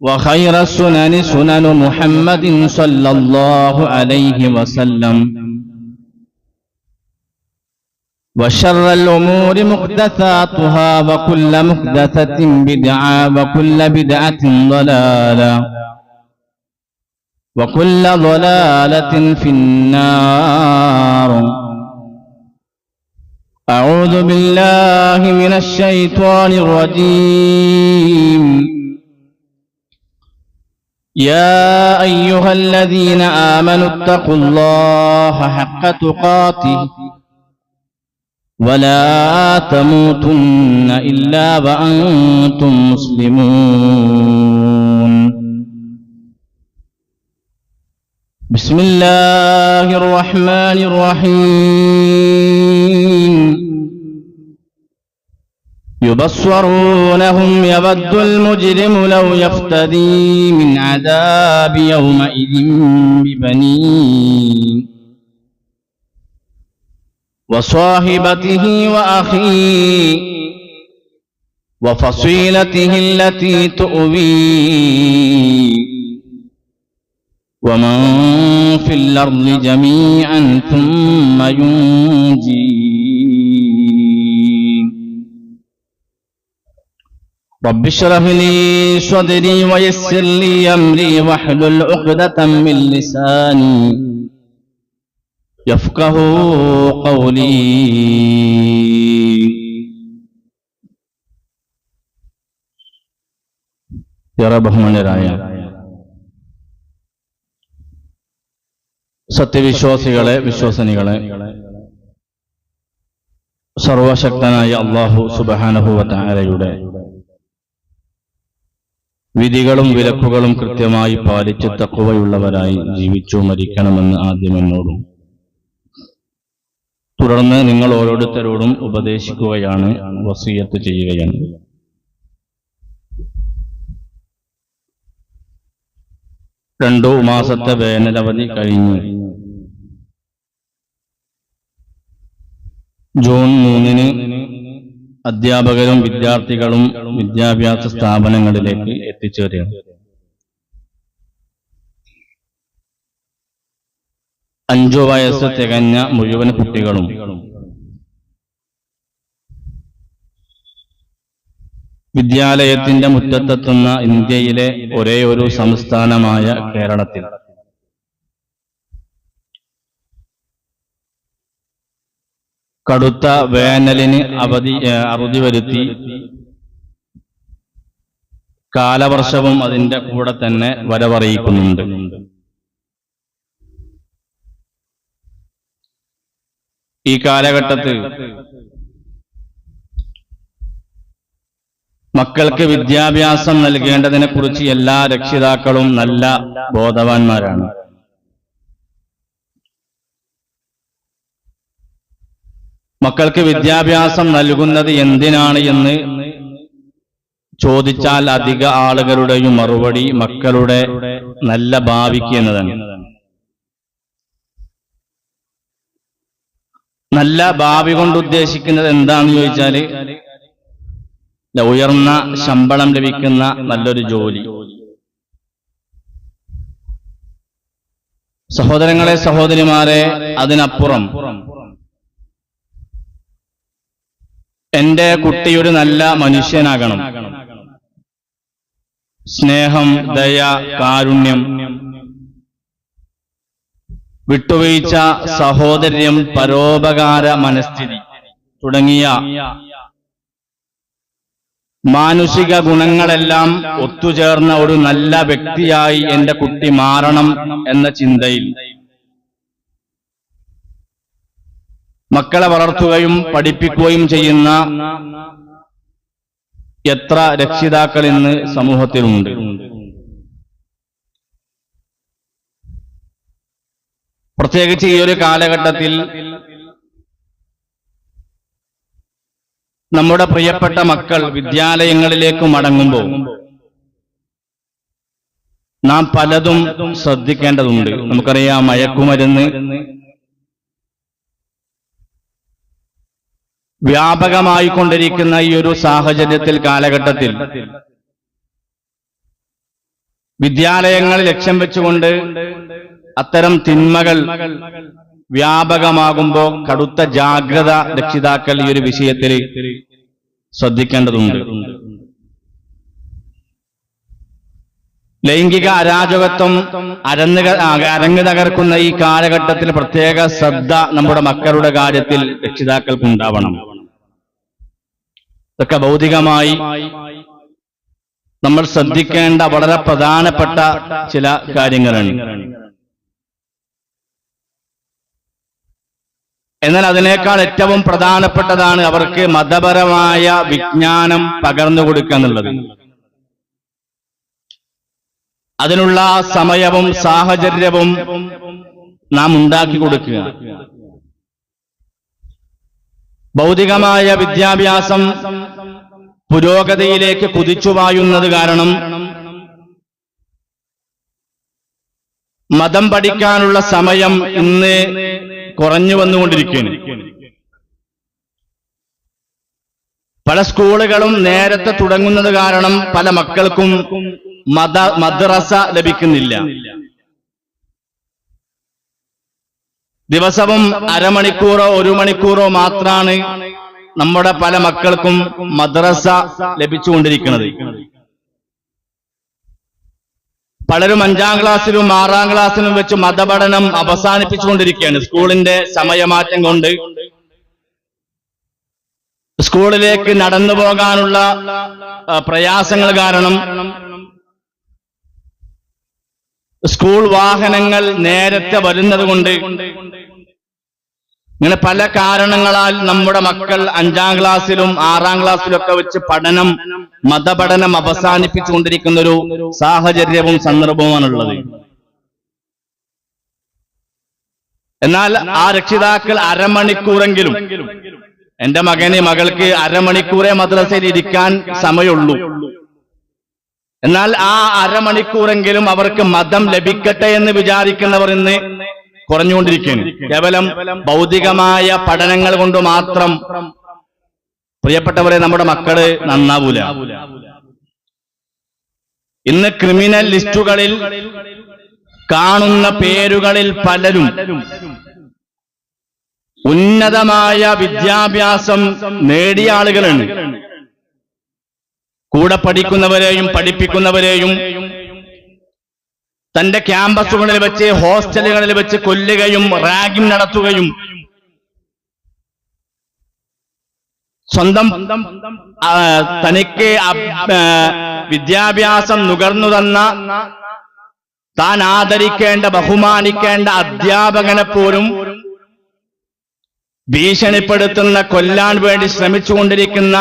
وخير السنن سنن محمد صلى الله عليه وسلم. وشر الأمور محدثاتها وكل محدثة بدعة وكل بدعة ضلالة وكل ضلالة في النار. أعوذ بالله من الشيطان الرجيم. يا أيها الذين آمنوا اتقوا الله حق تقاته ولا تموتن إلا وأنتم مسلمون. بسم الله الرحمن الرحيم. يبصرونهم يود المجرم لو يفتدي من عذاب يومئذ ببنيه وصاحبته وأخيه وفصيلته التي تؤويه ومن في الأرض جميعا ثم ينجيه رب اشرح لي صدري ويسر لي أمري واحلل عقدة من لساني يفقه قولي ഏറെ ബഹുമാന്യരായ സത്യവിശ്വാസികളെ വിശ്വസനികളെ സർവശക്തനായ അള്ളാഹു സുബാനഹുവത്താരയുടെ വിധികളും വിലക്കുകളും കൃത്യമായി പാലിച്ച് തക്കുവയുള്ളവരായി ജീവിച്ചു മരിക്കണമെന്ന് ആദ്യം എന്നോടും. തുടർന്ന് നിങ്ങൾ ഓരോരുത്തരോടും ഉപദേശിക്കുകയാണ് വസീയത്ത് ചെയ്യുകയാണ്. രണ്ടു മാസത്തെ വേനലവധി കഴിഞ്ഞു. ജൂൺ മൂന്നിന് അധ്യാപകരും വിദ്യാർത്ഥികളും വിദ്യാഭ്യാസ സ്ഥാപനങ്ങളിലേക്ക് എത്തിച്ചേരുകയാണ് അഞ്ചു വയസ്സ് തികഞ്ഞ മുഴുവൻ കുട്ടികളും വിദ്യാലയത്തിന്റെ മുറ്റത്തെത്തുന്ന ഇന്ത്യയിലെ ഒരേ ഒരു സംസ്ഥാനമായ കേരളത്തിൽ. കടുത്ത വേനലിന് അവധി അറുതി വരുത്തി. കാലവർഷവും അതിന്റെ കൂടെ തന്നെ വരവറിയിക്കുന്നുണ്ട്. ഈ കാലഘട്ടത്തിൽ മക്കൾക്ക് വിദ്യാഭ്യാസം നൽകേണ്ടതിനെ കുറിച്ച് എല്ലാ രക്ഷിതാക്കളും നല്ല ബോധവാന്മാരാണ്. മക്കൾക്ക് വിദ്യാഭ്യാസം നൽകുന്നത് എന്തിനാണ് എന്ന് ചോദിച്ചാൽ അധിക ആളുകളുടെയും മറുപടി മക്കളുടെ നല്ല ഭാവിക്ക് എന്നതാണ്. നല്ല ഭാവി കൊണ്ട് ഉദ്ദേശിക്കുന്നത് എന്താണെന്ന് ചോദിച്ചാൽ ല- ഉയർന്ന ശമ്പളം ലഭിക്കുന്ന നല്ലൊരു ജോലി. സഹോദരങ്ങളെ സഹോദരിമാരെ അതിനപ്പുറം എന്റെ കുട്ടി ഒരു നല്ല മനുഷ്യനാകണം. സ്നേഹം ദയ കാരുണ്യം. വിട്ടുവീഴ്ച സഹോദര്യം പരോപകാര മനസ്ഥിതി തുടങ്ങിയ മാനുഷിക ഗുണങ്ങളെല്ലാം ഒത്തുചേർന്ന ഒരു നല്ല വ്യക്തിയായി എന്റെ കുട്ടി മാറണം എന്ന ചിന്തയിൽ മക്കളെ വളർത്തുകയും പഠിപ്പിക്കുകയും ചെയ്യുന്ന എത്ര രക്ഷിതാക്കൾ ഇന്ന് സമൂഹത്തിലുണ്ട്? പ്രത്യേകിച്ച് ഈ ഒരു കാലഘട്ടത്തിൽ നമ്മുടെ പ്രിയപ്പെട്ട മക്കൾ വിദ്യാലയങ്ങളിലേക്ക് മടങ്ങുമ്പോൾ നാം പലതും ശ്രദ്ധിക്കേണ്ടതുണ്ട്. നമുക്കറിയാം മയക്കുമരുന്ന് വ്യാപകമായി കൊണ്ടിരിക്കുന്ന ഈ ഒരു സാഹചര്യത്തിൽ കാലഘട്ടത്തിൽ വിദ്യാലയങ്ങൾ ലക്ഷ്യം വെച്ചുകൊണ്ട് അത്തരം തിന്മകൾ വ്യാപകമാകുമ്പോൾ കടുത്ത ജാഗ്രത രക്ഷിതാക്കൾ ഈ ഒരു വിഷയത്തിൽ ശ്രദ്ധിക്കേണ്ടതുണ്ട്. ലൈംഗിക അരാജകത്വം അരങ്ങ് അരങ്ങ് തകർക്കുന്ന ഈ കാലഘട്ടത്തിൽ പ്രത്യേക ശ്രദ്ധ നമ്മുടെ മക്കളുടെ കാര്യത്തിൽ രക്ഷിതാക്കൾക്ക് ഉണ്ടാവണം. ഇതൊക്കെ ഭൗതികമായി നമ്മൾ ശ്രദ്ധിക്കേണ്ട വളരെ പ്രധാനപ്പെട്ട ചില കാര്യങ്ങളാണ്. എന്നാൽ അതിനേക്കാൾ ഏറ്റവും പ്രധാനപ്പെട്ടതാണ് അവർക്ക് മതപരമായ വിജ്ഞാനം പകർന്നു കൊടുക്കുക എന്നുള്ളത്. അതിനുള്ള സമയവും സാഹചര്യവും നാം ഉണ്ടാക്കി കൊടുക്കുക. ഭൗതികമായ വിദ്യാഭ്യാസം പുരോഗതിയിലേക്ക് കുതിച്ചുവായുന്നത് കാരണം മതം പഠിക്കാനുള്ള സമയം ഇന്ന് കുറഞ്ഞു വന്നുകൊണ്ടിരിക്കുന്നു പല സ്കൂളുകളും നേരത്തെ തുടങ്ങുന്നത് കാരണം പല മക്കൾക്കും മത മദ്രസ ലഭിക്കുന്നില്ല. ദിവസവും അരമണിക്കൂറോ ഒരു മണിക്കൂറോ മാത്രമാണ് നമ്മുടെ പല മക്കൾക്കും മദ്രസ ലഭിച്ചുകൊണ്ടിരിക്കുന്നത്. പലരും അഞ്ചാം ക്ലാസ്സിലും ആറാം ക്ലാസ്സിലും വെച്ച് മതപഠനം അവസാനിപ്പിച്ചുകൊണ്ടിരിക്കുകയാണ്. സ്കൂളിന്റെ സമയമാറ്റം കൊണ്ട് സ്കൂളിലേക്ക് നടന്നു പോകാനുള്ള പ്രയാസങ്ങൾ കാരണം സ്കൂൾ വാഹനങ്ങൾ നേരത്തെ വരുന്നത് കൊണ്ട് ഇങ്ങനെ പല കാരണങ്ങളാൽ നമ്മുടെ മക്കൾ അഞ്ചാം ക്ലാസ്സിലും ആറാം ക്ലാസ്സിലും ഒക്കെ വെച്ച് പഠനം മതപഠനം അവസാനിപ്പിച്ചുകൊണ്ടിരിക്കുന്ന ഒരു സാഹചര്യവും സന്ദർഭവുമാണുള്ളത്. എന്നാൽ ആ രക്ഷിതാക്കൾ അരമണിക്കൂറെങ്കിലും എന്റെ മകന് മകൾക്ക് അരമണിക്കൂറേ മദ്രസയിൽ ഇരിക്കാൻ സമയമുള്ളൂ. എന്നാൽ ആ അരമണിക്കൂറെങ്കിലും അവർക്ക് മതം ലഭിക്കട്ടെ എന്ന് വിചാരിക്കുന്നവർ ഇന്ന് കുറഞ്ഞുകൊണ്ടിരിക്കുകയാണ്. കേവലം ഭൗതികമായ പഠനങ്ങൾ കൊണ്ട് മാത്രം പ്രിയപ്പെട്ടവരെ നമ്മുടെ മക്കൾ നന്നാവൂല. ഇന്ന് ക്രിമിനൽ ലിസ്റ്റുകളിൽ കാണുന്ന പേരുകളിൽ പലരും ഉന്നതമായ വിദ്യാഭ്യാസം നേടിയ ആളുകളാണ്. കൂടെ പഠിക്കുന്നവരെയും പഠിപ്പിക്കുന്നവരെയും തന്റെ ക്യാമ്പസുകളിൽ വെച്ച് ഹോസ്റ്റലുകളിൽ വെച്ച് കൊല്ലുകയും റാഗിംഗ് നടത്തുകയും സ്വന്തം തനിക്ക് വിദ്യാഭ്യാസം നുകർന്നു തന്ന താൻ ആദരിക്കേണ്ട ബഹുമാനിക്കേണ്ട അധ്യാപകനെ പോലും ഭീഷണിപ്പെടുത്തുന്ന കൊല്ലാൻ വേണ്ടി ശ്രമിച്ചുകൊണ്ടിരിക്കുന്ന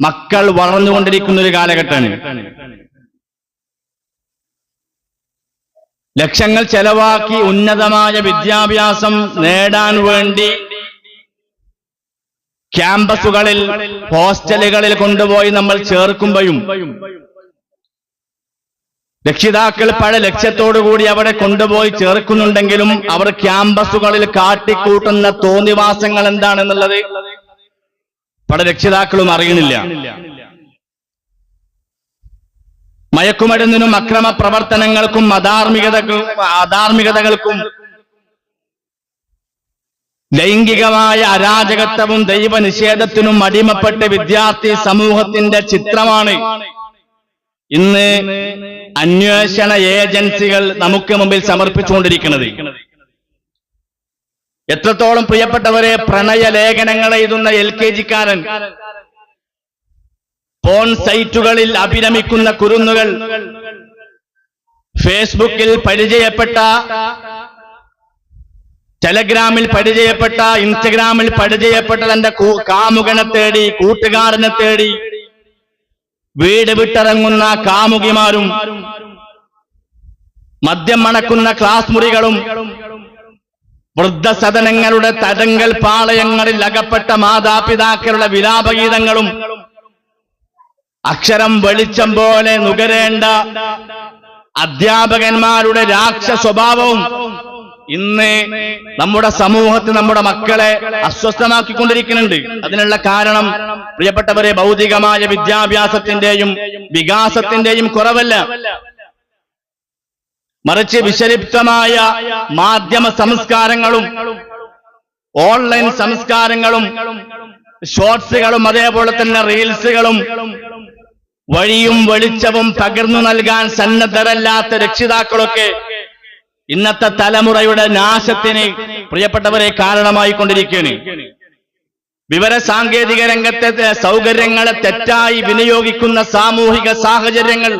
മക്കൾ വളർന്നുകൊണ്ടിരിക്കുന്ന ഒരു കാലഘട്ടമാണ്. ലക്ഷങ്ങൾ ചെലവാക്കി ഉന്നതമായ വിദ്യാഭ്യാസം നേടാൻ വേണ്ടി ക്യാമ്പസുകളിൽ ഹോസ്റ്റലുകളിൽ കൊണ്ടുപോയി നമ്മൾ ചേർക്കുമ്പോഴും രക്ഷിതാക്കൾ പല ലക്ഷ്യത്തോടുകൂടി അവിടെ കൊണ്ടുപോയി ചേർക്കുന്നുണ്ടെങ്കിലും അവർ ക്യാമ്പസുകളിൽ കാട്ടിക്കൂട്ടുന്ന തോന്നിവാസങ്ങൾ എന്താണെന്നുള്ളത് പല രക്ഷിതാക്കളും അറിയണില്ല. മയക്കുമരുന്നിനും അക്രമ പ്രവർത്തനങ്ങൾക്കും അധാർമികതകൾക്കും അധാർമികതകൾക്കും ലൈംഗികമായ അരാജകത്വവും ദൈവ നിഷേധത്തിനും അടിമപ്പെട്ട വിദ്യാർത്ഥി സമൂഹത്തിന്റെ ചിത്രമാണ്. ഇന്ന് അന്വേഷണ ഏജൻസികൾ നമുക്ക് മുമ്പിൽ സമർപ്പിച്ചുകൊണ്ടിരിക്കുന്നത്. എത്രത്തോളം പ്രിയപ്പെട്ടവരെ പ്രണയ ലേഖനങ്ങൾ എഴുതുന്ന എൽ കെ ജിക്കാരൻ. ഫോൺ സൈറ്റുകളിൽ അഭിരമിക്കുന്ന കുരുന്നുകൾ ഫേസ്ബുക്കിൽ പരിചയപ്പെട്ട ടെലഗ്രാമിൽ പരിചയപ്പെട്ട ഇൻസ്റ്റഗ്രാമിൽ പരിചയപ്പെട്ട തന്റെ കാമുകനെ തേടി കൂട്ടുകാരനെ തേടി വീട് വിട്ടിറങ്ങുന്ന കാമുകിമാരും മദ്യം മണക്കുന്ന ക്ലാസ് മുറികളും വൃദ്ധസദനങ്ങളുടെ തടങ്കൽ പാളയങ്ങളിൽ അകപ്പെട്ട മാതാപിതാക്കളുടെ വിലാപഗീതങ്ങളും അക്ഷരം വെളിച്ചം പോലെ നുകരേണ്ട അധ്യാപകന്മാരുടെ രാക്ഷ സ്വഭാവവും ഇന്ന് നമ്മുടെ സമൂഹത്തിൽ നമ്മുടെ മക്കളെ അസ്വസ്ഥമാക്കിക്കൊണ്ടിരിക്കുന്നുണ്ട്. അതിനുള്ള കാരണം പ്രിയപ്പെട്ടവരെ ഭൗതികമായ വിദ്യാഭ്യാസത്തിന്റെയും വികാസത്തിന്റെയും കുറവല്ല. മറിച്ച് വിഷലിപ്തമായ മാധ്യമ സംസ്കാരങ്ങളും ഓൺലൈൻ സംസ്കാരങ്ങളും ഷോർട്സുകളും അതേപോലെ തന്നെ റീൽസുകളും വഴിയും വെളിച്ചവും പകർന്നു നൽകാൻ സന്നദ്ധരല്ലാത്ത രക്ഷിതാക്കളൊക്കെ ഇന്നത്തെ തലമുറയുടെ നാശത്തിന് പ്രിയപ്പെട്ടവരെ കാരണമായി കൊണ്ടിരിക്കുകയാണ് വിവര സാങ്കേതിക രംഗത്തെ സൗകര്യങ്ങളെ തെറ്റായി വിനിയോഗിക്കുന്ന സാമൂഹിക സാഹചര്യങ്ങൾ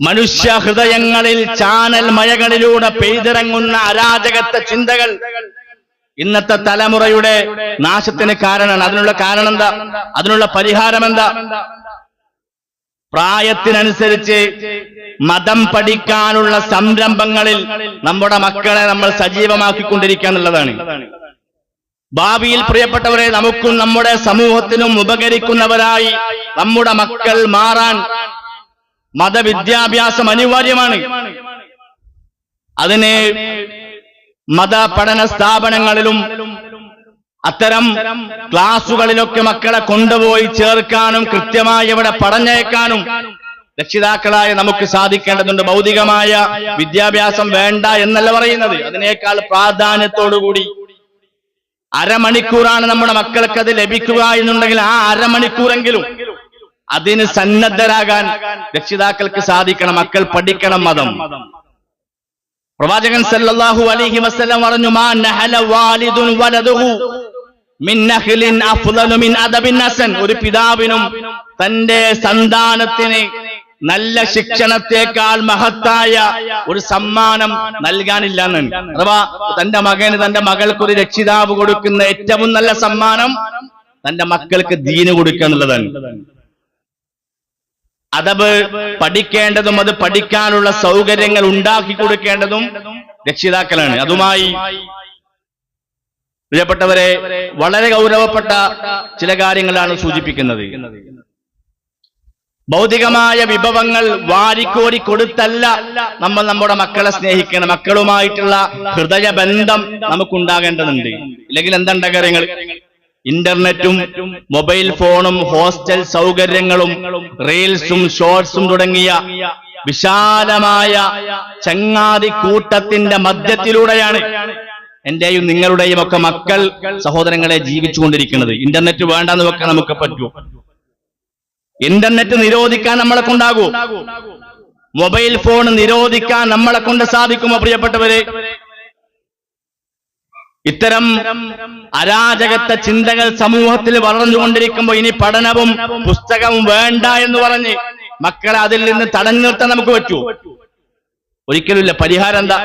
മനുഷ്യ ഹൃദയങ്ങളിൽ ചാനൽ മഴകളിലൂടെ പെയ്തിറങ്ങുന്ന അരാജകത്വ ചിന്തകൾ ഇന്നത്തെ തലമുറയുടെ നാശത്തിന് കാരണമാണ്. അതിനുള്ള കാരണം എന്താ അതിനുള്ള പരിഹാരം എന്താ പ്രായത്തിനനുസരിച്ച് മതം പഠിക്കാനുള്ള സംരംഭങ്ങളിൽ നമ്മുടെ മക്കളെ നമ്മൾ സജീവമാക്കിക്കൊണ്ടിരിക്കുക എന്നുള്ളതാണ്. ഭാവിയിൽ പ്രിയപ്പെട്ടവരെ നമുക്കും നമ്മുടെ സമൂഹത്തിനും ഉപകരിക്കുന്നവരായി നമ്മുടെ മക്കൾ മാറാൻ മതവിദ്യാഭ്യാസം അനിവാര്യമാണ്. അതിന് മത പഠന സ്ഥാപനങ്ങളിലും അത്തരം ക്ലാസുകളിലൊക്കെ മക്കളെ കൊണ്ടുപോയി ചേർക്കാനും കൃത്യമായി ഇവിടെ പറഞ്ഞേക്കാനും രക്ഷിതാക്കളായ നമുക്ക് സാധിക്കേണ്ടതുണ്ട്. ഭൗതികമായ വിദ്യാഭ്യാസം വേണ്ട എന്നല്ല പറയുന്നത്. അതിനേക്കാൾ പ്രാധാന്യത്തോടുകൂടി അരമണിക്കൂറാണ് നമ്മുടെ മക്കൾക്ക് അത് ലഭിക്കുക എന്നുണ്ടെങ്കിൽ ആ അരമണിക്കൂറെങ്കിലും അതിന് സന്നദ്ധരാകാൻ രക്ഷിതാക്കൾക്ക് സാധിക്കണം മക്കൾ പഠിക്കണം മതം. പ്രവാചകൻ സല്ലല്ലാഹു അലൈഹി വസല്ലം പറഞ്ഞു മാ നഹല വാലിദുൻ വലദുഹു മിൻ നഹ്ലിൻ അഫ്ളലു മിൻ അദബിൻ ഹസൻ. ഒരു പിതാവിനും തന്റെ സന്താനത്തിന് നല്ല ശിക്ഷണത്തെക്കാൾ മഹത്തായ ഒരു സമ്മാനം നൽകാനില്ല എന്നാണ് അഥവാ തന്റെ മകന് തന്റെ മകൾക്ക് ഒരു രക്ഷിതാവ് കൊടുക്കുന്ന ഏറ്റവും നല്ല സമ്മാനം തന്റെ മക്കൾക്ക് ദീന് കൊടുക്കുക എന്നുള്ളതാണ്. അതവ് പഠിക്കേണ്ടതും അത് പഠിക്കാനുള്ള സൗകര്യങ്ങൾ ഉണ്ടാക്കി കൊടുക്കേണ്ടതും രക്ഷിതാക്കളാണ്. അതുമായി പ്രിയപ്പെട്ടവരെ വളരെ ഗൗരവപ്പെട്ട ചില കാര്യങ്ങളാണ് സൂചിപ്പിക്കുന്നത്. ഭൗതികമായ വിഭവങ്ങൾ വാരിക്കോരി കൊടുത്തല്ല നമ്മൾ നമ്മുടെ മക്കളെ സ്നേഹിക്കണം. മക്കളുമായിട്ടുള്ള ഹൃദയബന്ധം നമുക്കുണ്ടാകേണ്ടതുണ്ട്. ഇല്ലെങ്കിൽ എന്തുണ്ട കാര്യങ്ങൾ? ഇന്റർനെറ്റും മൊബൈൽ ഫോണും ഹോസ്റ്റൽ സൗകര്യങ്ങളും റീൽസും ഷോർട്സും തുടങ്ങിയ വിശാലമായ ചങ്ങാതി കൂട്ടത്തിന്റെ മധ്യത്തിലൂടെയാണ് എന്റെയും നിങ്ങളുടെയും ഒക്കെ മക്കൾ സഹോദരങ്ങളെ ജീവിച്ചുകൊണ്ടിരിക്കുന്നത്. ഇന്റർനെറ്റ് വേണ്ടെന്ന് വെക്കാൻ നമുക്ക് പറ്റൂ. ഇന്റർനെറ്റ് നിരോധിക്കാൻ നമ്മളെ കൊണ്ടാകൂ. മൊബൈൽ ഫോൺ നിരോധിക്കാൻ നമ്മളെ കൊണ്ട് സാധിക്കുമോ പ്രിയപ്പെട്ടവരെ? ഇത്തരം അരാജകത്വ ചിന്തകൾ സമൂഹത്തിൽ വളർന്നുകൊണ്ടിരിക്കുമ്പോൾ ഇനി പഠനവും പുസ്തകവും വേണ്ട എന്ന് പറഞ്ഞ് മക്കളെ അതിൽ നിന്ന് തടഞ്ഞു നിർത്താൻ നമുക്ക് പറ്റൂ. ഒരിക്കലുമില്ല. പരിഹാരം എന്താ?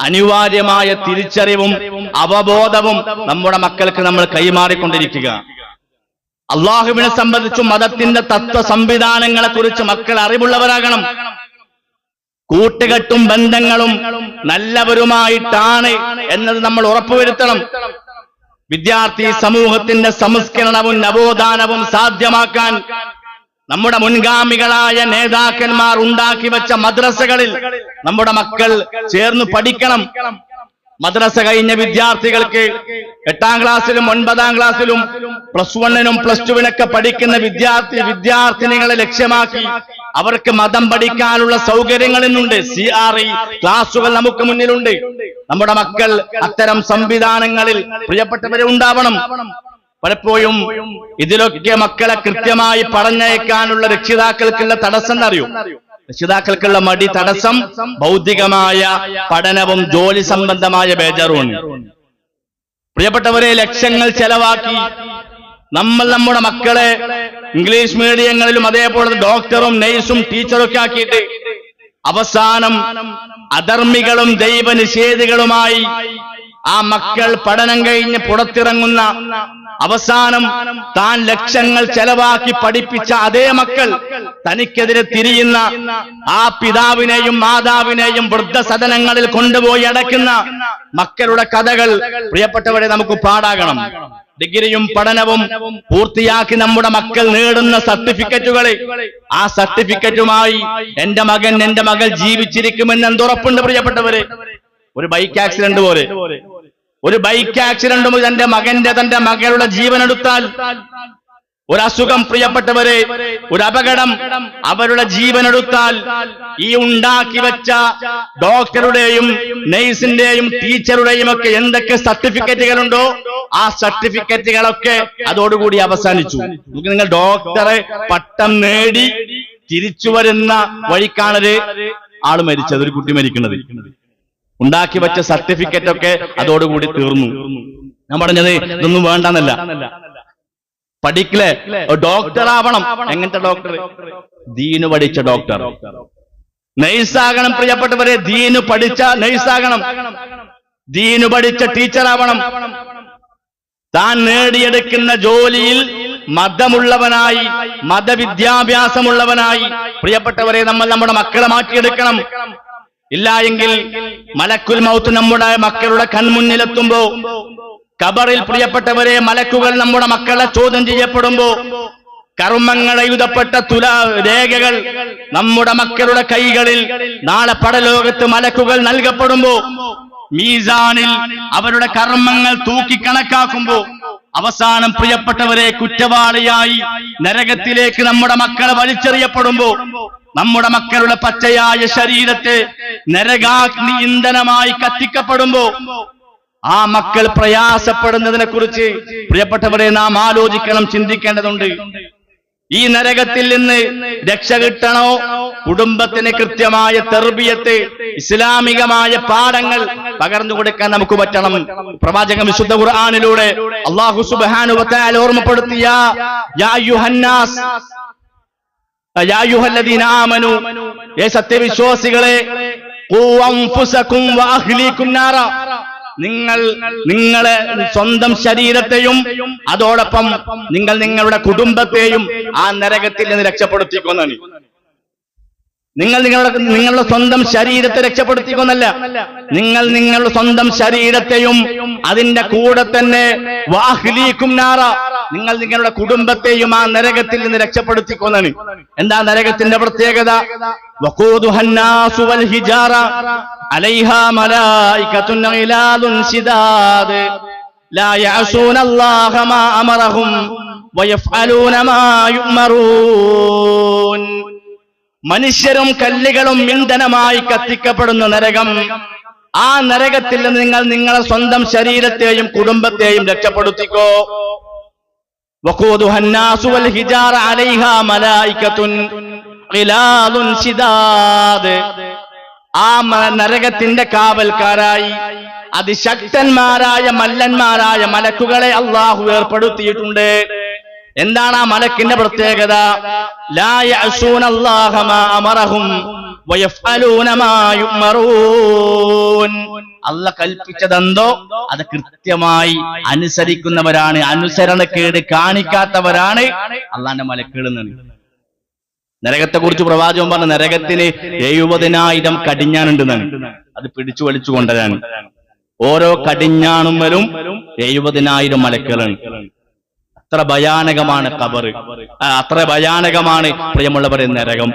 അനിവാര്യമായ തിരിച്ചറിവും അവബോധവും നമ്മുടെ മക്കൾക്ക് നമ്മൾ കൈമാറിക്കൊണ്ടിരിക്കുക. അള്ളാഹുവിനെ സംബന്ധിച്ചും മതത്തിന്റെ തത്വ സംവിധാനങ്ങളെ കുറിച്ച് മക്കൾ അറിവുള്ളവരാകണം. കൂട്ടുകെട്ടും ബന്ധങ്ങളും നല്ലവരുമായിട്ടാണ് എന്നത് നമ്മൾ ഉറപ്പുവരുത്തണം. വിദ്യാർത്ഥി സമൂഹത്തിന്റെ സംസ്കരണവും നവോത്ഥാനവും സാധ്യമാക്കാൻ നമ്മുടെ മുൻഗാമികളായ നേതാക്കന്മാർ ഉണ്ടാക്കി വെച്ച മദ്രസകളിൽ നമ്മുടെ മക്കൾ ചേർന്ന് പഠിക്കണം. മദ്രസ കഴിഞ്ഞ വിദ്യാർത്ഥികൾക്ക് എട്ടാം ക്ലാസ്സിലും ഒൻപതാം ക്ലാസ്സിലും പ്ലസ് വണ്ണിനും പ്ലസ് ടുവിനൊക്കെ പഠിക്കുന്ന വിദ്യാർത്ഥി വിദ്യാർത്ഥിനികളെ ലക്ഷ്യമാക്കി അവർക്ക് മതം പഠിക്കാനുള്ള സൗകര്യങ്ങൾ ഇന്നുണ്ട്. സി ആർ ഇ ക്ലാസുകൾ നമുക്ക് മുന്നിലുണ്ട്. നമ്മുടെ മക്കൾ അത്തരം സംവിധാനങ്ങളിൽ പ്രിയപ്പെട്ടവരെ ഉണ്ടാവണം. പലപ്പോഴും ഇതിലൊക്കെ മക്കളെ കൃത്യമായി പറഞ്ഞയക്കാനുള്ള രക്ഷിതാക്കൾക്കുള്ള തടസ്സം എന്നറിയും? രക്ഷിതാക്കൾക്കുള്ള മടി തടസ്സം ഭൗതികമായ പഠനവും ജോലി സംബന്ധമായ ബേജാറുമാണ്. പ്രിയപ്പെട്ടവരെ ലക്ഷങ്ങൾ ചെലവാക്കി. നമ്മൾ നമ്മുടെ മക്കളെ ഇംഗ്ലീഷ് മീഡിയങ്ങളിലും അതേപോലെ ഡോക്ടറും നഴ്സും ടീച്ചറും ഒക്കെ ആക്കിയിട്ട് അവസാനം അധർമ്മികളും ദൈവനിഷേധികളുമായി ആ മക്കൾ പഠനം കഴിഞ്ഞ് പുറത്തിറങ്ങുന്ന അവസാനം താൻ ലക്ഷങ്ങൾ ചെലവാക്കി പഠിപ്പിച്ച അതേ മക്കൾ തനിക്കെതിരെ തിരിയുന്ന ആ പിതാവിനെയും മാതാവിനെയും വൃദ്ധസദനങ്ങളിൽ കൊണ്ടുപോയി അടയ്ക്കുന്ന മക്കളുടെ കഥകൾ പ്രിയപ്പെട്ടവരെ നമുക്ക് പാടാകണം. ഡിഗ്രിയും പഠനവും പൂർത്തിയാക്കി നമ്മുടെ മക്കൾ നേടുന്ന സർട്ടിഫിക്കറ്റുകളെ ആ സർട്ടിഫിക്കറ്റുമായി എന്റെ മകൻ എന്റെ മകൾ ജീവിച്ചിരിക്കുമെന്ന് എന്തുറപ്പുണ്ട് പ്രിയപ്പെട്ടവരെ? ഒരു ബൈക്ക് ആക്സിഡന്റ് പോലെ. ഒരു ബൈക്ക് ആക്സിഡന്റും തന്റെ മകന്റെ തന്റെ മകളുടെ ജീവൻ എടുത്താൽ ഒരു അസുഖം പ്രിയപ്പെട്ടവരെ ഒരു അപകടം അവരുടെ ജീവനെടുത്താൽ ഈ ഉണ്ടാക്കി വെച്ച ഡോക്ടറുടെയും നഴ്സിന്റെയും ടീച്ചറുടെയും ഒക്കെ എന്തൊക്കെ സർട്ടിഫിക്കറ്റുകളുണ്ടോ ആ സർട്ടിഫിക്കറ്റുകളൊക്കെ അതോടുകൂടി അവസാനിച്ചു. നമുക്ക് നിങ്ങൾ ഡോക്ടറെ പട്ടം നേടി തിരിച്ചു വരുന്ന വഴിക്കാണൊരു ആൾ മരിച്ചത് ഒരു കുട്ടി മരിക്കുന്നത്. ഉണ്ടാക്കി വെച്ച സർട്ടിഫിക്കറ്റ് ഒക്കെ അതോടുകൂടി തീർന്നു. ഞാൻ പറഞ്ഞത് ഇതൊന്നും വേണ്ടെന്നല്ല. പഠിക്കലേ ഡോക്ടർ ആവണം. എങ്ങനത്തെ ഡോക്ടർ ദീന് പഠിച്ച ഡോക്ടർ നൈസാകണം പ്രിയപ്പെട്ടവരെ. ദീന് പഠിച്ച നൈസാകണം ദീന് പഠിച്ച ടീച്ചർ ആവണം താൻ നേടിയെടുക്കുന്ന ജോലിയിൽ മതമുള്ളവനായി മതവിദ്യാഭ്യാസമുള്ളവനായി. പ്രിയപ്പെട്ടവരെ നമ്മൾ നമ്മുടെ മക്കളെ മാറ്റിയെടുക്കണം. ഇല്ല എങ്കിൽ മലക്കുൽ മൗത്ത് നമ്മുടെ മക്കളുടെ കൺമുന്നിലെത്തുമ്പോ കബറിൽ പ്രിയപ്പെട്ടവരെ മലക്കുകൾ നമ്മുടെ മക്കളെ ചോദ്യം ചെയ്യപ്പെടുമ്പോ കർമ്മങ്ങൾ എഴുതപ്പെട്ട തുല രേഖകൾ നമ്മുടെ മക്കളുടെ കൈകളിൽ നാളെ പടലോകത്ത് മലക്കുകൾ നൽകപ്പെടുമ്പോ മീസാനിൽ അവരുടെ കർമ്മങ്ങൾ തൂക്കി കണക്കാക്കുമ്പോ അവസാനം പ്രിയപ്പെട്ടവരെ കുറ്റവാളിയായി നരകത്തിലേക്ക് നമ്മുടെ മക്കളെ വലിച്ചെറിയപ്പെടുമ്പോ നമ്മുടെ മക്കളുടെ പച്ചയായ ശരീരത്തെ നരകാഗ്നി ഇന്ധനമായി കത്തിക്കപ്പെടുമ്പോ ആ മക്കൾ പ്രയാസപ്പെടുന്നതിനെ കുറിച്ച് പ്രിയപ്പെട്ടവരെ നാം ആലോചിക്കണം ചിന്തിക്കേണ്ടതുണ്ട്. ഈ നരകത്തിൽ നിന്ന് രക്ഷ കിട്ടണോ? കുടുംബത്തിന് കൃത്യമായ തെർബിയത്ത് ഇസ്ലാമികമായ പാഠങ്ങൾ പകർന്നു കൊടുക്കാൻ നമുക്ക് പറ്റണം. പ്രവാചകൻ വിശുദ്ധ ഖുർആാനിലൂടെ അള്ളാഹു സുബാനു വ തആല ഓർമ്മപ്പെടുത്തിയ ഏ സത്യവിശ്വാസികളെ നിങ്ങൾ നിങ്ങളെ സ്വന്തം ശരീരത്തെയും അതോടൊപ്പം നിങ്ങൾ നിങ്ങളുടെ കുടുംബത്തെയും ആ നരകത്തിൽ നിന്ന് രക്ഷപ്പെടുത്തിക്കൊന്നാണ് നിങ്ങൾ നിങ്ങളുടെ നിങ്ങളുടെ സ്വന്തം ശരീരത്തെ രക്ഷപ്പെടുത്തിക്കൊന്നല്ല. നിങ്ങൾ നിങ്ങളുടെ സ്വന്തം ശരീരത്തെയും അതിന്റെ കൂടെ തന്നെ വാഹ്ലീക്കും നാറ. നിങ്ങൾ നിങ്ങളുടെ കുടുംബത്തെയും ആ നരകത്തിൽ നിന്ന് രക്ഷപ്പെടുത്തിക്കൊന്നാണ്. എന്താ നരകത്തിന്റെ പ്രത്യേകത? അമറഹും മനുഷ്യരും കല്ലുകളും ഇന്ധനമായി കത്തിക്കപ്പെടുന്ന നരകം. ആ നരകത്തിൽ നിങ്ങൾ നിങ്ങളെ സ്വന്തം ശരീരത്തെയും കുടുംബത്തെയും രക്ഷപ്പെടുത്തിക്കോ. ആ നരകത്തിന്റെ കാവൽക്കാരായി. അതിശക്തന്മാരായ മല്ലന്മാരായ മലക്കുകളെ അള്ളാഹു ഏർപ്പെടുത്തിയിട്ടുണ്ട്. എന്താണ് ആ മലക്കിന്റെ പ്രത്യേകത? അല്ല കൽപ്പിച്ചതെന്തോ? അത് കൃത്യമായി അനുസരിക്കുന്നവരാണ്. അനുസരണക്കേട് കാണിക്കാത്തവരാണ് അള്ളാന്റെ മലക്കുകൾ നരകത്തെ കുറിച്ച് പ്രവാചകൻ പറഞ്ഞ നരകത്തിന് എഴുപതിനായിരം കടിഞ്ഞാനുണ്ടെന്നാണ് അത് പിടിച്ചു വലിച്ചു കൊണ്ടതാണ്. ഓരോ കടിഞ്ഞാണുമ്മലും എഴുപതിനായിരം മലക്കുകളാണ്. അത്ര ഭയാനകമാണ് കബറ് അത്ര ഭയാനകമാണ് പ്രിയമുള്ളവരെ നരകം.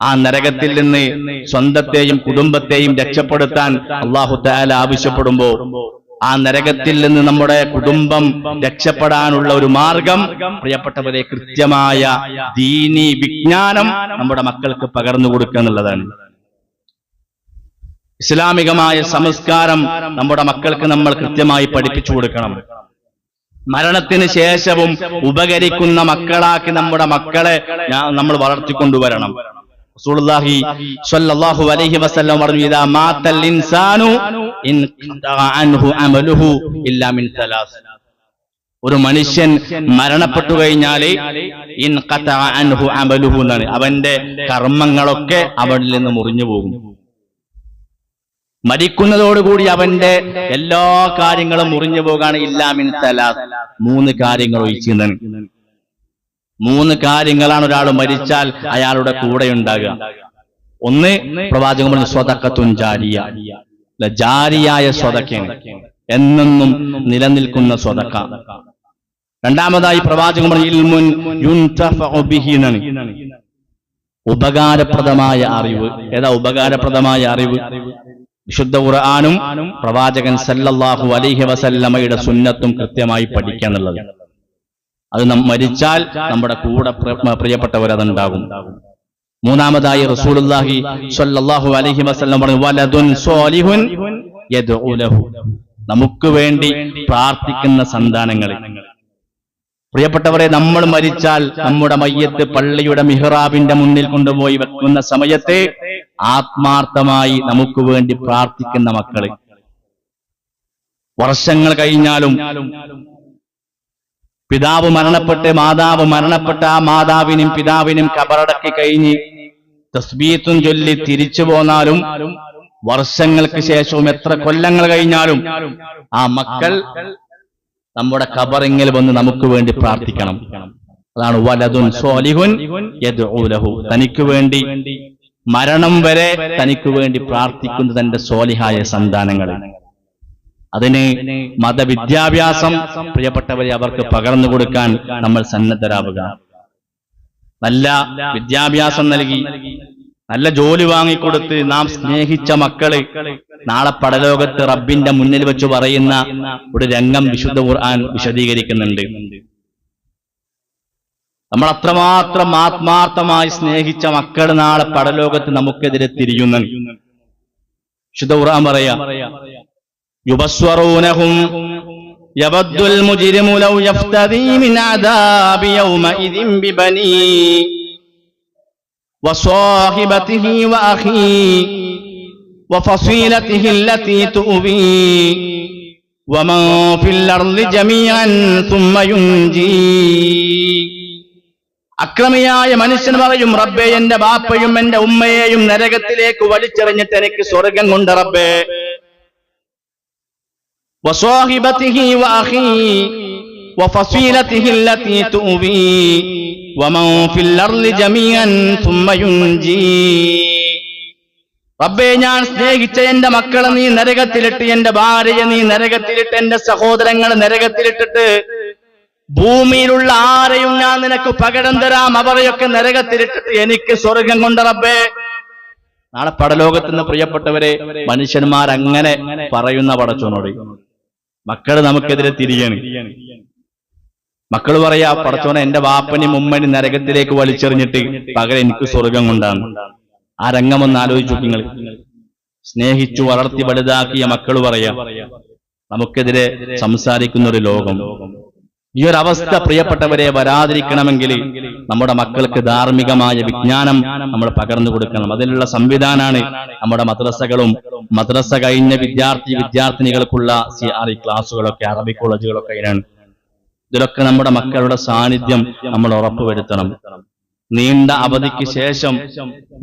ആ നരകത്തിൽ നിന്ന് സ്വന്തത്തെയും കുടുംബത്തെയും രക്ഷപ്പെടുത്താൻ അള്ളാഹു താല ആവശ്യപ്പെടുമ്പോ ആ നരകത്തിൽ നിന്ന് നമ്മുടെ കുടുംബം രക്ഷപ്പെടാനുള്ള ഒരു മാർഗം പ്രിയപ്പെട്ടവരെ കൃത്യമായ ദീനി വിജ്ഞാനം നമ്മുടെ മക്കൾക്ക് പകർന്നു കൊടുക്കുക എന്നുള്ളതാണ്. ഇസ്ലാമികമായ സംസ്കാരം നമ്മുടെ മക്കൾക്ക് നമ്മൾ കൃത്യമായി പഠിപ്പിച്ചു കൊടുക്കണം. മരണത്തിന് ശേഷവും ഉപകരിക്കുന്ന മക്കളാക്കി നമ്മുടെ മക്കളെ നമ്മൾ വളർത്തിക്കൊണ്ടുവരണം. റസൂലുള്ളാഹി സ്വല്ലല്ലാഹു അലൈഹി വസല്ലം ഇൻസാനു ഇൻ അൻഹു അമലുഹു ഇല്ലാ മിൻ ഒരു മനുഷ്യൻ മരണപ്പെട്ടു കഴിഞ്ഞാൽ ഇൻ അൻഹു അമലുഹു അവന്റെ കർമ്മങ്ങളൊക്കെ അവനിൽ നിന്ന് മുറിഞ്ഞു പോകും. മരിക്കുന്നതോടുകൂടി അവന്റെ എല്ലാ കാര്യങ്ങളും മുറിഞ്ഞു പോകാണ് ഇല്ലാമിൻ തലാസ് മൂന്ന് കാര്യങ്ങൾ ഒഴിച്ചിരുന്നത് മൂന്ന് കാര്യങ്ങളാണ് ഒരാൾ മരിച്ചാൽ അയാളുടെ കൂടെ ഉണ്ടാകുക. ഒന്ന് പ്രവാചകൻ പറഞ്ഞു സ്വതക്കത്തുൻ ജാരിയ. ജാരിയായ സ്വതക്ക എന്നെന്നും നിലനിൽക്കുന്ന സ്വതക്ക. രണ്ടാമതായി പ്രവാചകൻ പറഞ്ഞു ഇൽമുൻ. ഉപകാരപ്രദമായ അറിവ്. ഏതാ ഉപകാരപ്രദമായ അറിവ്? വിശുദ്ധ ഖുർആാനും പ്രവാചകൻ സല്ലല്ലാഹു അലൈഹി വസല്ലമയുടെ സുന്നത്തും കൃത്യമായി പഠിക്കുക എന്നുള്ളത് അത് നാം മരിച്ചാൽ നമ്മുടെ കൂടെ പ്രിയപ്പെട്ടവരതുണ്ടാകും. മൂന്നാമതായി റസൂലുള്ളാഹി സ്വല്ലല്ലാഹു അലൈഹി വസല്ലം പറഞ്ഞു വലദുൻ സ്വാലിഹുൻ യദ്ഉലഹു നമുക്ക് വേണ്ടി പ്രാർത്ഥിക്കുന്ന സന്താനങ്ങളെ പ്രിയപ്പെട്ടവരെ നമ്മൾ മരിച്ചാൽ നമ്മുടെ മയ്യത്ത് പള്ളിയുടെ മിഹ്റാബിന്റെ മുന്നിൽ കൊണ്ടുപോയി വെക്കുന്ന സമയത്ത് ആത്മാർത്ഥമായി നമുക്ക് വേണ്ടി പ്രാർത്ഥിക്കുന്ന മക്കളെ. വർഷങ്ങൾ കഴിഞ്ഞാലും പിതാവ് മരണപ്പെട്ട് മാതാവ് മരണപ്പെട്ട ആ മാതാവിനും പിതാവിനും കബറടക്കി കഴിഞ്ഞ് തസ്ബീത്തും ചൊല്ലി തിരിച്ചു പോന്നാലും വർഷങ്ങൾക്ക് ശേഷവും എത്ര കൊല്ലങ്ങൾ കഴിഞ്ഞാലും ആ മക്കൾ നമ്മുടെ കബറിങ്ങിൽ വന്ന് നമുക്ക് വേണ്ടി പ്രാർത്ഥിക്കണം. അതാണ് വലതുൻ സോലിഹുൻ തനിക്ക് വേണ്ടി മരണം വരെ തനിക്ക് വേണ്ടി പ്രാർത്ഥിക്കുന്ന തന്റെ സോലിഹായ സന്താനങ്ങളെ. അതിന് മതവിദ്യാഭ്യാസം പ്രിയപ്പെട്ടവരെ അവർക്ക് പകർന്നു കൊടുക്കാൻ നമ്മൾ സന്നദ്ധരാവുക. നല്ല വിദ്യാഭ്യാസം നൽകി നല്ല ജോലി വാങ്ങിക്കൊടുത്ത് നാം സ്നേഹിച്ച മക്കൾ നാളെ പടലോകത്ത് റബ്ബിന്റെ മുന്നിൽ വെച്ച് പറയുന്ന ഒരു രംഗം വിശുദ്ധ ഖുർആൻ വിശദീകരിക്കുന്നുണ്ട്. നമ്മൾ അത്രമാത്രം ആത്മാർത്ഥമായി സ്നേഹിച്ച മക്കൾ നാളെ പടലോകത്ത് നമുക്കെതിരെ തിരിയുന്നു വിശുദ്ധ ഖുർആൻ പറയാ يبصرونهم يبد المجرم لو يفتدي من عذاب يومئذ ببنيه وصاحبته وأخيه وفصيلته التي تؤويه ومن في الأرض جميعا ثم ينجيه അക്രമിയായ മനുഷ്യൻ പറയും റബ്ബേ എന്റെ ബാപ്പയും എന്റെ ഉമ്മയെയും നരകത്തിലേക്ക് വലിച്ചെറിഞ്ഞിട്ട് എനിക്ക് സ്വർഗം കൊണ്ട് റബ്ബേ وصاحبته وأخيه وفصيلته التي تؤويه ومن في الأرض جميعا ثم ينجيه റബ്ബേ ഞാൻ സ്നേഹിച്ച എന്റെ മക്കളെ നീ നരകത്തിലിട്ട് എന്റെ ഭാര്യയെ നീ നരകത്തിലിട്ട് എന്റെ സഹോദരങ്ങളെ നരകത്തിലിട്ടിട്ട് ഭൂമിയിലുള്ള ആരെയും ഞാൻ നിനക്ക് പകരം തരാം. അവരെയൊക്കെ നരകത്തിലിട്ടിട്ട് എനിക്ക് സ്വർഗം കൊണ്ട് റബ്ബേ. നാളെ പടലോകത്ത് നിന്ന് പ്രിയപ്പെട്ടവരെ മനുഷ്യന്മാർ അങ്ങനെ പറയുന്ന പടച്ചോനോട് മക്കൾ നമുക്കെതിരെ തിരിയാണ്. മക്കൾ പറയാ പടച്ചോനെ എന്റെ വാപ്പനും ഉമ്മനും നരകത്തിലേക്ക് വലിച്ചെറിഞ്ഞിട്ട് പകരം എനിക്ക് സ്വർഗം കൊണ്ടാണ്. ആ രംഗം ഒന്ന് ആലോചിച്ചു നിങ്ങൾ സ്നേഹിച്ചു വളർത്തി വലുതാക്കിയ മക്കൾ പറയാ നമുക്കെതിരെ സംസാരിക്കുന്ന ഒരു ലോകം. ഈ ഒരു അവസ്ഥ പ്രിയപ്പെട്ടവരെ വരാതിരിക്കണമെങ്കിൽ നമ്മുടെ മക്കൾക്ക് ധാർമ്മികമായ വിജ്ഞാനം നമ്മൾ പകർന്നു കൊടുക്കണം. അതിനുള്ള സംവിധാനമാണ് നമ്മുടെ മദ്രസകളും. മദ്രസ കഴിഞ്ഞ വിദ്യാർത്ഥി വിദ്യാർത്ഥിനികൾക്കുള്ള സി ആർ ഇ ക്ലാസ്സുകളൊക്കെ അറബി കോളേജുകളൊക്കെ അതിനാണ് ഇതിലൊക്കെ നമ്മുടെ മക്കളുടെ സാന്നിധ്യം നമ്മൾ ഉറപ്പുവരുത്തണം. നീണ്ട അവധിക്ക് ശേഷം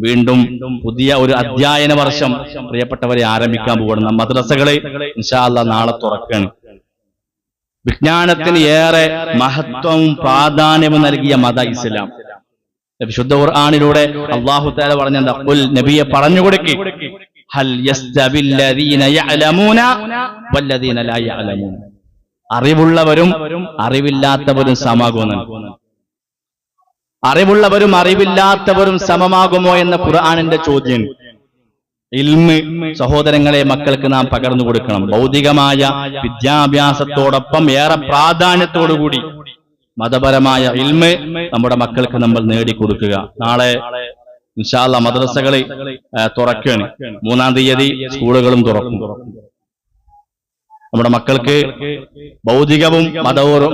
വീണ്ടും പുതിയ ഒരു അധ്യയന വർഷം പ്രിയപ്പെട്ടവരെ ആരംഭിക്കാൻ പോകണം മദ്രസകളെ ഇൻഷാല്ല നാളെ തുറക്കുകയാണ്. വിജ്ഞാനത്തിന് ഏറെ മഹത്വവും പ്രാധാന്യവും നൽകിയ മത ഇസ്ലാം. വിശുദ്ധ ഖുർആാനിലൂടെ അള്ളാഹു താല പറഞ്ഞ ഖുൽ നബിയെ പറഞ്ഞു കൊടുക്കി. അറിവുള്ളവരും അറിവില്ലാത്തവരും സമാകുന്നു അറിവുള്ളവരും അറിവില്ലാത്തവരും സമമാകുമോ എന്ന ഖുർആാനിന്റെ ചോദ്യം. ഇൽമ് സഹോദരങ്ങളെ മക്കൾക്ക് നാം പകർന്നു കൊടുക്കണം. ഭൗതികമായ വിദ്യാഭ്യാസത്തോടൊപ്പം ഏറെ പ്രാധാന്യത്തോടുകൂടി മതപരമായ ഇൽമ് നമ്മുടെ മക്കൾക്ക് നമ്മൾ നേടിക്കൊടുക്കുക. നാളെ ഇൻഷാല്ല മദ്രസകളെ ആ, തുറക്കുകയാണ് മൂന്നാം തീയതി സ്കൂളുകളും തുറക്കും. നമ്മുടെ മക്കൾക്ക് ഭൗതികവും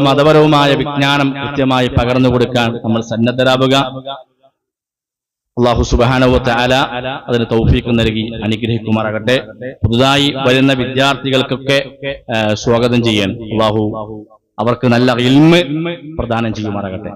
മതപരവുമായ വിജ്ഞാനം കൃത്യമായി പകർന്നു കൊടുക്കാൻ നമ്മൾ സന്നദ്ധരാവുക. അള്ളാഹു സുബാനവത്തെ അല അതിന് തൗഫീക്ക് നൽകി അനുഗ്രഹിക്കുമാറാകട്ടെ. പുതുതായി വരുന്ന വിദ്യാർത്ഥികൾക്കൊക്കെ സ്വാഗതം ചെയ്യാൻ അള്ളാഹു അവർക്ക് നല്ല ഇൽമ് പ്രദാനം ചെയ്യുമാറാകട്ടെ.